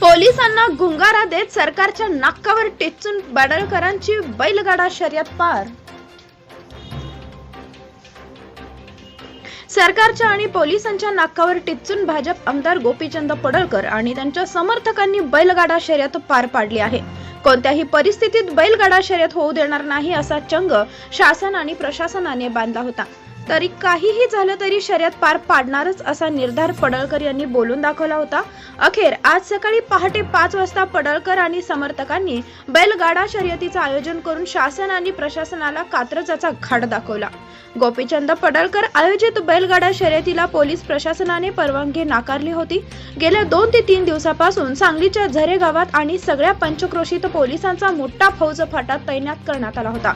पोलिसांना गुंगारा देत सरकारच्या नाकावर टेचून बडळकरांची बैलगाडा शर्यत पार. सरकारच्या आणि पोलिसांच्या नाकावर टिचून भाजप आमदार गोपीचंद पडळकर आणि त्यांच्या समर्थकांनी बैलगाडा शर्यत पार पाडली आहे. कोणत्याही परिस्थितीत बैलगाडा शर्यत होऊ देणार नाही असा चंग शासन आणि प्रशासनाने बांधला होता. तरी काहीही झालं तरी शर्यत पार पाडणारच असा निर्धार पडळकर यांनी बोलून दाखवला होता. अखेर आज सकाळी पहाटे पाच वाजता पडळकर आणि समर्थकांनी बैलगाडा शर्यतीचं आयोजन करून शासन आणि प्रशासनाला कात्रजाचा घाट दाखवला. गोपीचंद पडळकर आयोजित बैलगाडा शर्यतीला पोलीस प्रशासनाने परवानगी नाकारली होती. गेल्या दोन ते तीन दिवसापासून सांगलीच्या झरे गावात आणि सगळ्या पंचक्रोशीत पोलिसांचा मोठा फौज फाटा तैनात करण्यात आला होता.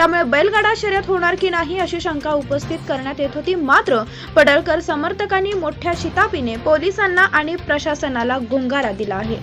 त्यामुळे बैलगाडा शर्यत होणार की नाही अशी शंका उपस्थित करण्यात येत होती. मात्र पडळकर समर्थकांनी मोठ्या शितापीने पोलिसांना आणि प्रशासनाला गुंगारा दिला आहे.